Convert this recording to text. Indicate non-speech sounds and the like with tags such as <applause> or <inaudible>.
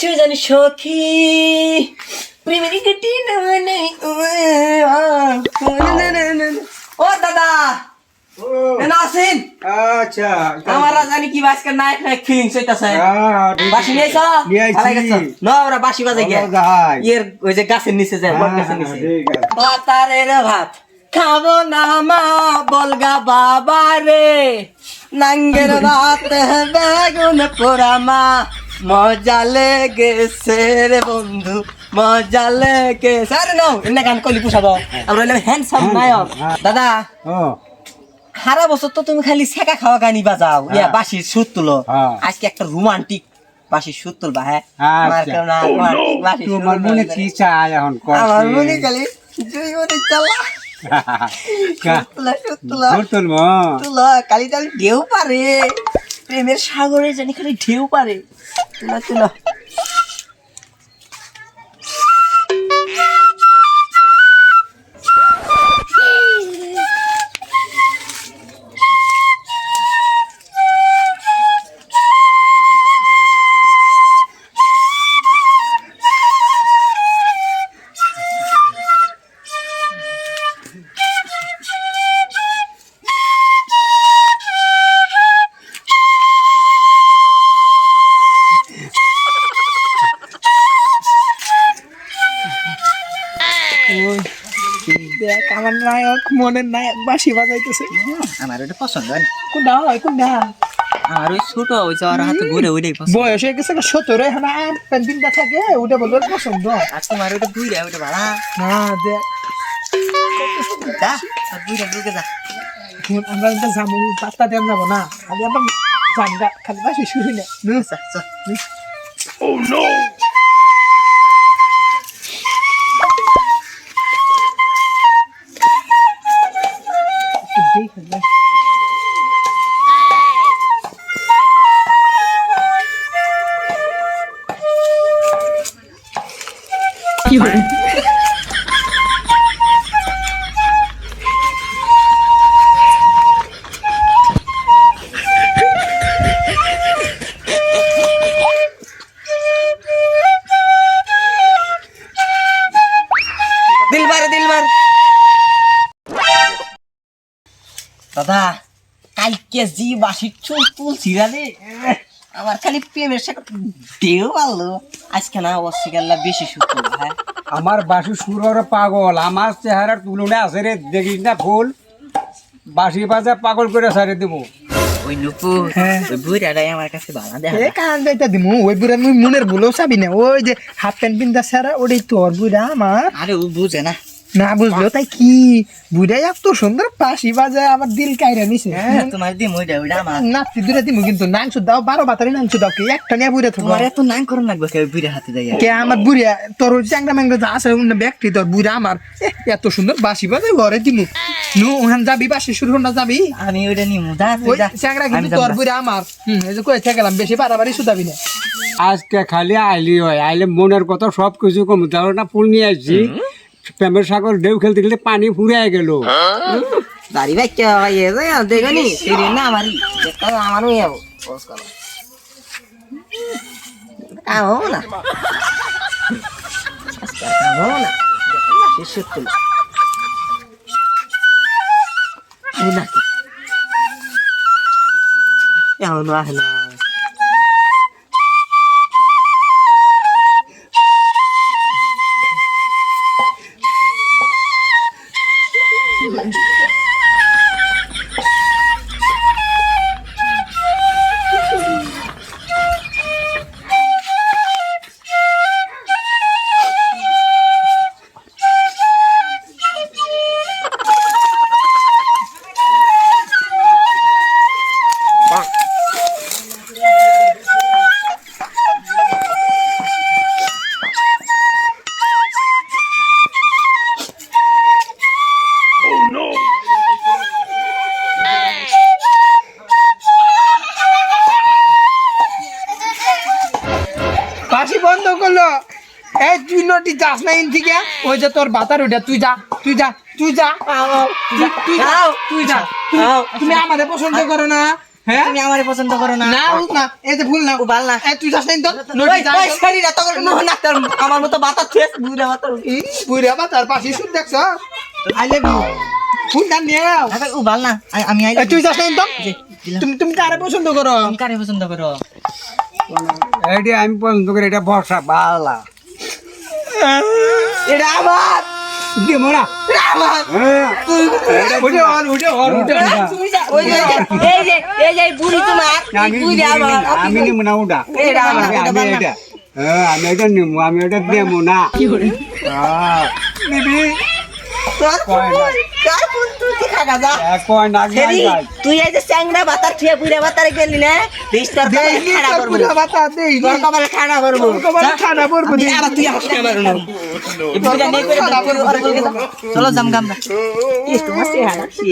সুজন সখী প্রেমের গটি না মানে ও। দাদা আছেন আচ্ছা আমার জানি কি আজকে নায়ক নায়ক ফিলিংস হইতাছে। বাসি নিয়ে আইছি। ভালো গেছো? না ওরা বাসি বাজে গিয়ে। ইয়ের ওই যে গাছের নিচে যায় বট গাছের নিচে। ভাতারের ভাত খাব না মা বলগা বাবা রে। নাঙ্গের <laughs> ভাত বেগুন পোড়া মা। মজা লেগেছে রে বন্ধু মজা লেগেছে। আরে নাও এনে গান কলি পুষাবো। আমরা হইলাম হ্যান্ডসাম নায়ক। দাদা ও, সারা বছর তো তুমি খালি ছেঁকা খাওয়া গানি বাজাও। ইয়া হ্যাঁ। বাসির সুর তুলো। হ্যাঁ। আজকে একটা রোমান্টিক বাসির সুর তুলবা হ্যাঁ? আচ্ছা। আমার বাসির সুর তোমার মনে কি চায় এখন? আমার মনে খালি দুই মনে চালা। <laughs> কা- তুলা সুর তুলা। জোর তুলব? তুলা কালি টালি ঢেউ পারে। প্রেমের সাগরে যেন ঢেউ পারে। তুলা তুলা। দেখ আমার নায়ক মনের নায়ক বাসি বাজাইতেছে। আমার ওটা পছন্দ হয় না? কোনটা হয় কোনটা আমার ওই ছোট ওই যাওয়ার হাতে ঘুরে ওইটাই পছন্দ। বয়স হয়ে গেছে সতেরো এখন আর পেন্টিংটা থাকে ওটা বলবে পছন্দ। আর তোমার ওটা ঘুরে ওইটা ভাড়া না দেখ যা আর ঘুরে ঢুকে যা। আমরা এটা যাব পাত্তা দেন যাব না? খালি আমরা জানগা খালি বাসি শুনি না। যা, যা। দিলবার দিলবার। দাদা কালকে জি বাসির চুল তুলছি রে। আমার খালি প্রেমের সাথে ঢেউ পারল আজকে না গেল্লা বেশি সুখ হ্যাঁ। আমার বাসু সুর ওরা পাগল আমার চেহারার তুলনা আছে রে দেখিস না ফুল? বাসি বাজা পাগল করে সারে দেবো। ওই নুপুর হ্যাঁ। ওই বুড়াটাই আমার কাছে ভালো দেখা এ কান দিমু ওই বুড়া মুই মনের ভুলেও চাবি না। ওই যে হাফ প্যান্ট পিন্দা সারা ওটাই তোর বুড়া আমার। আরে ও বুঝে না। না বুঝলো তাই কি? বুড়া এত সুন্দর পাশি বাজায় আমার দিল কাইরা নিছে। তোমার দিয়ে মই ওইটা আমার। নাচি দূরে দিমু কিন্তু নাংশ দাও বারো বাতারি নাংশ দাও কি একটা নিয়ে বুড়ে থাকো তোমার এত নাম করুন লাগবে কে বুড়া হাতে যাই কে। আমার বুড়িয়া তোর ওই চ্যাংরা ম্যাংরা যা আছে অন্য ব্যক্তি তোর বুড়া আমার। এত সুন্দর বাসি বাজে ঘরে দিমু। নু ওখান যাবি বাসি শুরু না যাবি। আমি ওইটা নিমু যা ওই। চ্যাংরা কিন্তু তোর না। বুড়া আমার। হুম এই যে কই থাকলাম বেশি বাড়াবাড়ি শুধাবি না। আজকে খালি আইলি হয় আইলে মনের কথা সব কিছু কম ধরো না ফুল নিয়ে আসছি। প্রেমের সাগর ঢেউ খেলতে খেলতে পানি ফুরিয়ে গেল। বাড়ি ভাই কে ভাই এ যে দেখো নি আমারই আমারও যাব কাম হব না। কাম হব না। না। English. এই তুই নটি যাস না ইন থেকে? ওই যে তোর বাতার ওইটা তুই যা তুই যা তুই যা। তুই- যা তুই যা। তুমি আমাদের পছন্দ করো না হ্যাঁ? তুমি আমারে পছন্দ করো না। না না। এই যে ভুল না ও ভালো না। এই তুই যাস তো ওই, ওই, শরীরে তখন মোহ না তোর আমার মতো বুড়া বুড়া পাশে শুন দেখছ? I love you. ফুল দান নিও। ও ভালো না আমি আই তুই যাস তো তুমি তুমি কারে পছন্দ করো? কারে পছন্দ করো? আমি পছন্দ করি এটা বর্ষা বালা। এটা আমার। দেবো না আমার। হ্যাঁ। উঠে হর উঠে হর উঠে এটা তুমি যা- ওই যে- এই যে এই যে বুড়ি তোমার আমি এই আমার আমি নেব না ওটা এটা আমার, আমি- এটা আমি এটা হ্যাঁ, আমি এটা নেব আমি এটা দেবো হ্যাঁ, নিবি? তোর না। কার ফুল তুই কি খাগা যা? এক নাই গাছ। তুই এই যে চ্যাংড়া বাতার ঠিয়া পুরা বাতারে গেলি না দিস তোর কপালে খাড়া করব। পুরা বাতা দেই তোর কপালে খাড়া করব। তোর কপালে খাড়া করব দেই আর তুই হাসতে পারো না। তোর বুড়িটা খাড়া করব। চলো জাম গাম এই তোমার সে কি?